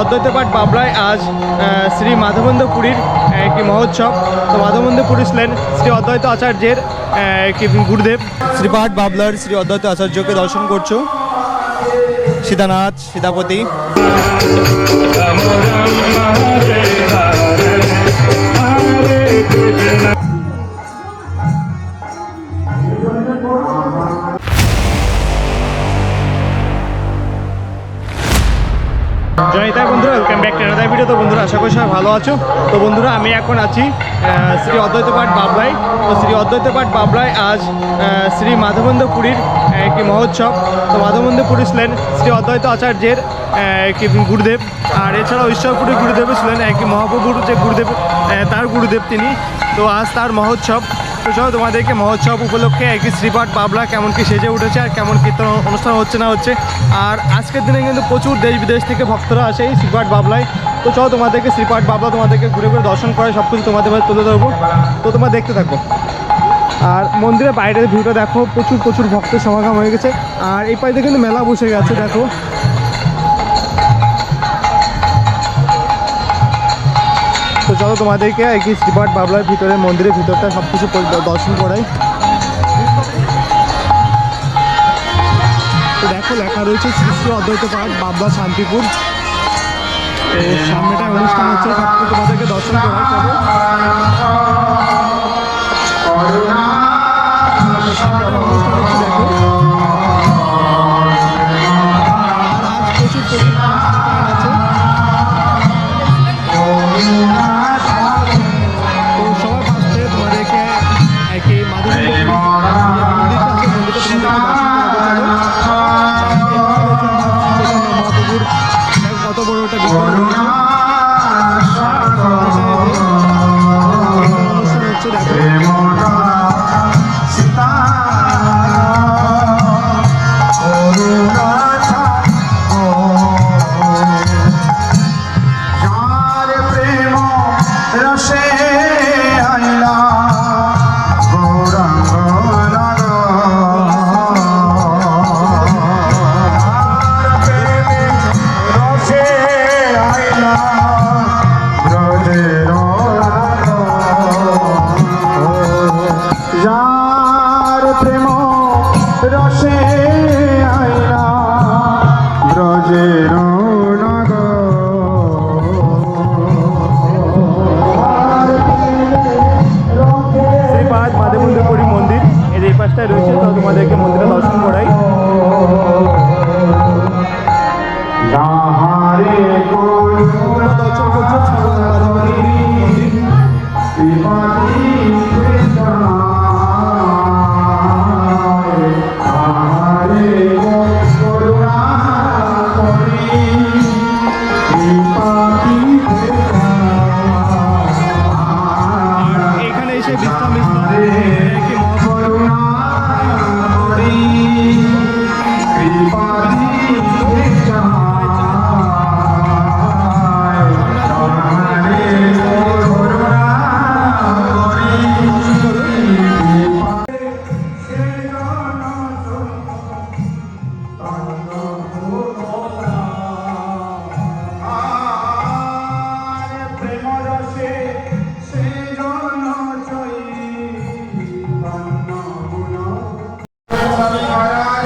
অদ্বৈত পাঠ বাবলায় আজ শ্রী মাধবেন্দ্র পুরীর একটি মহোৎসব। তো মাধবেন্দ্র পুরী ছিলেন শ্রী অদ্বৈত আচার্যের কি গুরুদেব। শ্রীপাঠ বাবলার শ্রী অদ্বৈত আচার্যকে দর্শন করছ। সীতানাথ সীতাপতি। ভিডিও তো বন্ধুরা আশা করি সবাই ভালো আছো? তো বন্ধুরা, আমি এখন আছি শ্রী অদ্বৈত পাঠ বাবলায়। তো শ্রী অদ্বৈত পাঠ বাবলায় আজ শ্রী মাধবেন্দ্র পুরীর একটি মহোৎসব। তো মাধবেন্দ্র পুরী ছিলেন শ্রী অদ্বৈত আচার্যের কি গুরুদেব। আর এছাড়াও ঈশ্বরপুরীর গুরুদেব ছিলেন একটি মহাপ্রভুর যে গুরুদেব তার গুরুদেব তিনি। তো আজ তার মহোৎসব। তো চলো তোমাদেরকে মহোৎসব উপলক্ষে একই শ্রীপাঠ বাবলা কেমন কি সেজে উঠেছে আর কেমন কীর্তন অনুষ্ঠান হচ্ছে না হচ্ছে। আর আজকের দিনে কিন্তু প্রচুর দেশ বিদেশ থেকে ভক্তরা আসে এই শ্রীপাঠ বাবলায়। তো চলো, তোমাদেরকে শ্রীপাঠ বাবলা তোমাদেরকে ঘুরে ঘুরে দর্শন করে সব কিছু তোমাদের মাঝে তুলে ধরবো। তো তোমরা দেখতে থাকো। আর মন্দিরের বাইরের ভিউটা দেখো, প্রচুর প্রচুর ভক্তের সমাগম হয়ে গেছে। আর এই পাশে কিন্তু মেলা বসে গেছে, দেখো। তো চলো, তোমাদেরকে একই শ্রীপাঠ বাবলার ভিতরে, মন্দিরের ভিতরটা সব কিছু দর্শন করাই। তো দেখো, লেখা রয়েছে শ্রী শ্রী অদ্বৈত পাঠ, বাবলা, শান্তিপুর। সামনেটা অনুষ্ঠান হচ্ছে তোমাদেরকে দর্শন করা দেখো। এর এই পাশটায় রয়েছে তো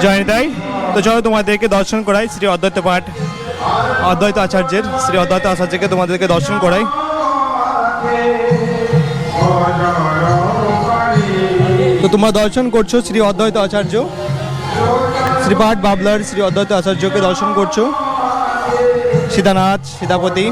জয়নিতাই তো চলো তোমাদেরকে দর্শন করাই শ্রী অদ্বৈত পাঠ। অদ্বৈত আচার্যের, শ্রী অদ্বৈত আচার্যকে তোমাদেরকে দর্শন করাই। তো তোমরা দর্শন করছ শ্রী অদ্বৈত আচার্য। শ্রীপাঠ বাবলার শ্রী অদ্বৈত আচার্যকে দর্শন করছ। সীতানাথ, সীতাপতি।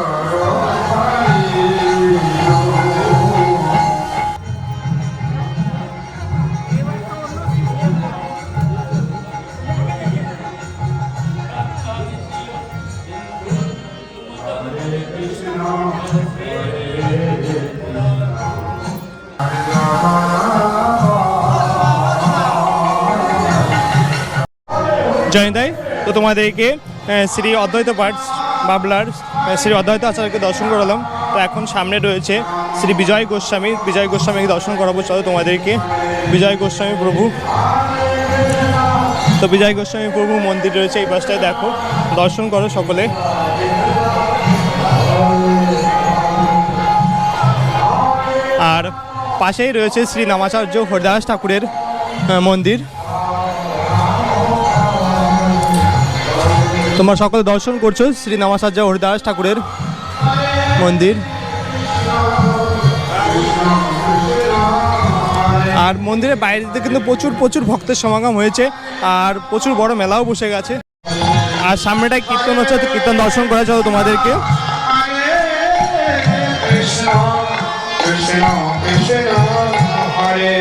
জানিয়ে দেয়। তো তোমাদেরকে শ্রী অদ্বৈত পাঠ বাবলার শ্রী অদ্বৈত আচার্যকে দর্শন করালাম। তো এখন সামনে রয়েছে শ্রী বিজয় গোস্বামী। বিজয় গোস্বামীকে দর্শন করাবো। চলো তোমাদেরকে, বিজয় গোস্বামী প্রভু। তো বিজয় গোস্বামী প্রভু মন্দির রয়েছে এই পাশটায়, দেখো। দর্শন করো সকলে। আর পাশেই রয়েছে শ্রী নামাচার্য হরিদাস ঠাকুরের মন্দির। তোমরা সকলে দর্শন করছ শ্রী নামাচার্য হরিদাস ঠাকুরের মন্দির। আর মন্দিরের বাইরে থেকে কিন্তু প্রচুর প্রচুর ভক্তের সমাগম হয়েছে, আর প্রচুর বড় মেলাও বসে গেছে। আর সামনেটায় কীর্তন হচ্ছে কীর্তন দর্শন করা চলো তোমাদেরকে। হরে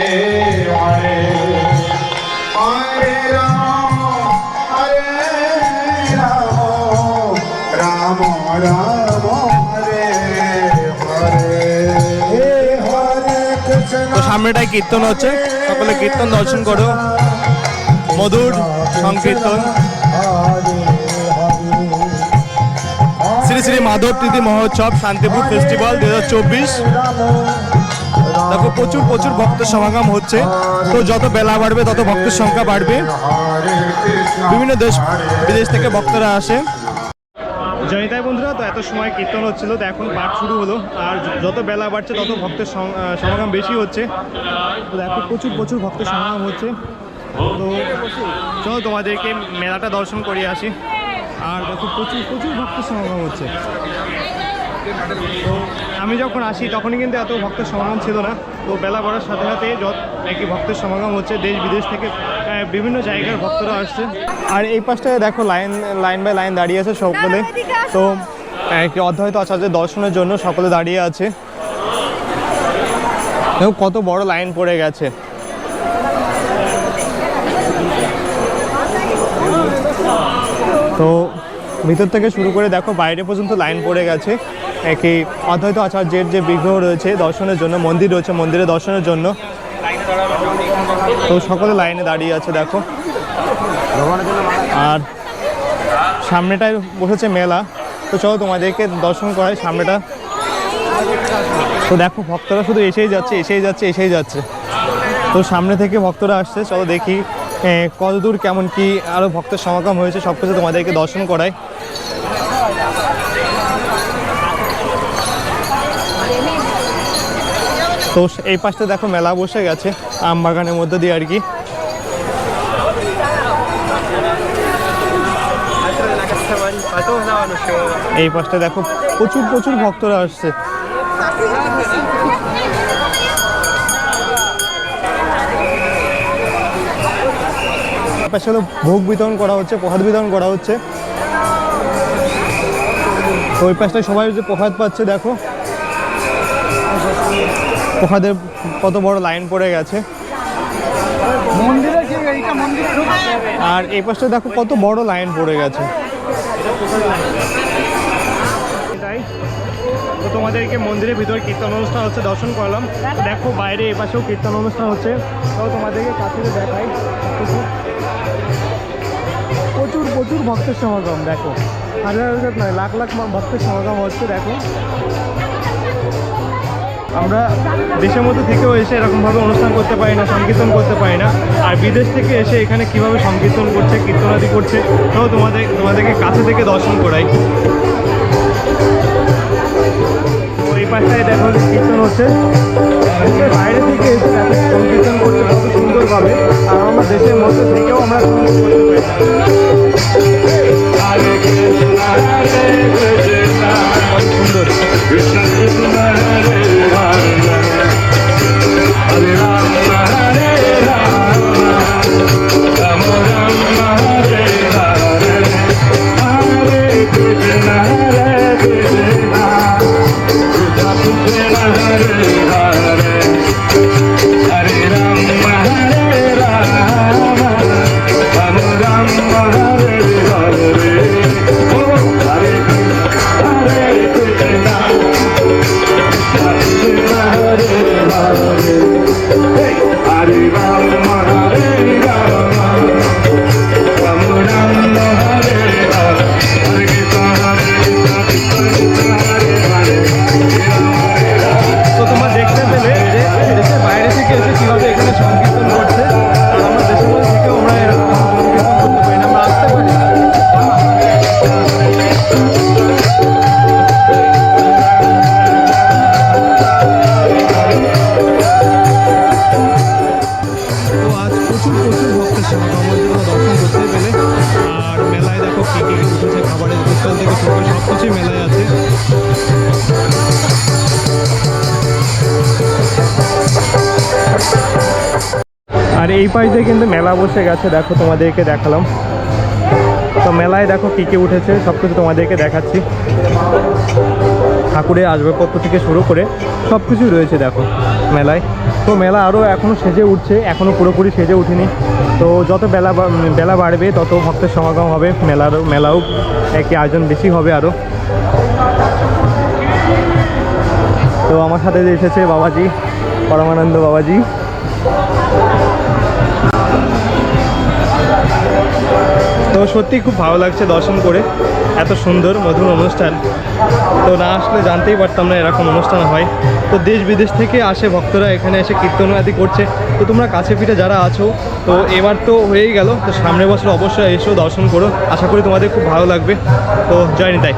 হরে রাম, হরে রাম রাম হরে। হরে হে হরে কৃষ্ণ। তো সামনেটায় কীর্তন হচ্ছে। সকলে কীর্তন দর্শন করো। মধুর সংকীর্তন। শ্রী শ্রী মাধব তিথি মহোৎসব শান্তিপুর ফেস্টিভ্যাল দু হাজার চব্বিশ। দেখো প্রচুর প্রচুর ভক্তের সমাগম হচ্ছে। তো যত বেলা বাড়বে তত ভক্তের সংখ্যা বাড়বে। বিভিন্ন দেশ বিদেশ থেকে ভক্তরা আসে। জয়িতাই বন্ধুরা, তো এত সময় কীর্তন হচ্ছিল, তো এখন পাঠ শুরু হলো। আর যত বেলা বাড়ছে, তত ভক্তের সমাগম বেশি হচ্ছে। তো দেখো, প্রচুর প্রচুর ভক্তের সমাগম হচ্ছে। তো চলো তোমাদেরকে মেলাটা দর্শন করিয়ে আসি। আর দেখো, প্রচুর প্রচুর ভক্তের সমাগম হচ্ছে। তো আমি যখন আসি, তখনই কিন্তু এত ভক্তের সমাগম ছিল না। তো বেলা বাড়ার সাথে সাথে যত একই ভক্তের সমাগম হচ্ছে, দেশ বিদেশ থেকে বিভিন্ন জায়গার ভক্তরা আসছে। আর এই পাশটায় দেখো লাইন লাইন বাই লাইন দাঁড়িয়ে আছে সকলে। তো আহ, কি অদ্বৈত আচার্যের দর্শনের জন্য সকলে দাঁড়িয়ে আছে। দেখো কত বড় লাইন পড়ে গেছে। তো ভিতর থেকে শুরু করে দেখো বাইরে পর্যন্ত লাইন পড়ে গেছে। একই অদ্বৈত আচার্যের যে বিগ্রহ রয়েছে দর্শনের জন্য মন্দির রয়েছে মন্দিরে দর্শনের জন্য। তো সকলে লাইনে দাঁড়িয়ে আছে, দেখো। আর সামনেটায় বসেছে মেলা। তো চলো তোমাদেরকে দর্শন করাই সামনেটা। তো দেখো, ভক্তরা শুধু এসেই যাচ্ছে এসেই যাচ্ছে এসেই যাচ্ছে। তো সামনে থেকে ভক্তরা আসছে, চলো দেখি কতদূর কেমন কি আরও ভক্তের সমাগম হয়েছে সব কিছু তোমাদেরকে দর্শন করাই। তো এই পাশটা দেখো মেলা বসে গেছে, আম বাগানের মধ্যে দিয়ে আর কি। এই পাশটা দেখো প্রচুর প্রচুর ভক্তরা আসছে। পাশে হলো ভোগ বিতরণ করা হচ্ছে, প্রসাদ বিতরণ করা হচ্ছে। ওই পাশটায় সবাই যে প্রসাদ পাচ্ছে, দেখো। প্রসাদের কত বড় লাইন পড়ে গেছে। আর এই পাশটা দেখো কত বড় লাইন পড়ে গেছে। তো তোমাদেরকে মন্দিরের ভিতরে কীর্তন অনুষ্ঠান হচ্ছে দর্শন করলাম। দেখো বাইরে এই পাশেও কীর্তন অনুষ্ঠান হচ্ছে। তো তোমাদেরকে কাছে দেখাই। প্রচুর প্রচুর প্রচুর ভক্তের সমাগম দেখো। হাজার হাজার নয় লাখ লাখ ভক্তের সমাগম হচ্ছে দেখো। আমরা দেশের মধ্যে থেকেও এসে এরকমভাবে অনুষ্ঠান করতে পারি না, সংকীর্তন করতে পারি না। আর বিদেশ থেকে এসে এখানে কীভাবে সংকীর্তন করছে, কীর্তনাদি করছে তো তোমাদের, তোমাদেরকে কাছে থেকে দর্শন করাই। তো এই পাশটায় দেখো কীর্তন হচ্ছে। আর এই পাশ দিয়ে কিন্তু মেলা বসে গেছে, দেখো তোমাদেরকে দেখালাম। তো মেলায় দেখো কী কী উঠেছে সব কিছু তোমাদেরকে দেখাচ্ছি। ঠাকুরের আসবাবপত্র থেকে শুরু করে সব কিছুই রয়েছে দেখো মেলায়। তো মেলা আরও এখনও সেজে উঠছে এখনও পুরোপুরি সেজে উঠেনি। তো যত বেলা বেলা বাড়বে, তত ভক্তের সমাগম হবে মেলারও মেলাও একটি আয়োজন বেশি হবে আরও তো আমার সাথে এসেছে বাবাজি, পরমানন্দ বাবাজি। তো সত্যি খুব ভালো লাগছে দর্শন করে। এত সুন্দর, মধুর অনুষ্ঠান। তো না আসলে জানতেই পারতাম না এরকম অনুষ্ঠান হয়। তো দেশ বিদেশ থেকে আসে ভক্তরা, এখানে এসে কীর্তন আদি করছে। তো তোমরা কাছে পিঠে যারা আছো, তো এবার তো হয়েই গেল। তো সামনের বছর অবশ্যই এসো, দর্শন করো। আশা করি তোমাদের খুব ভালো লাগবে। তো জয় নিতাই।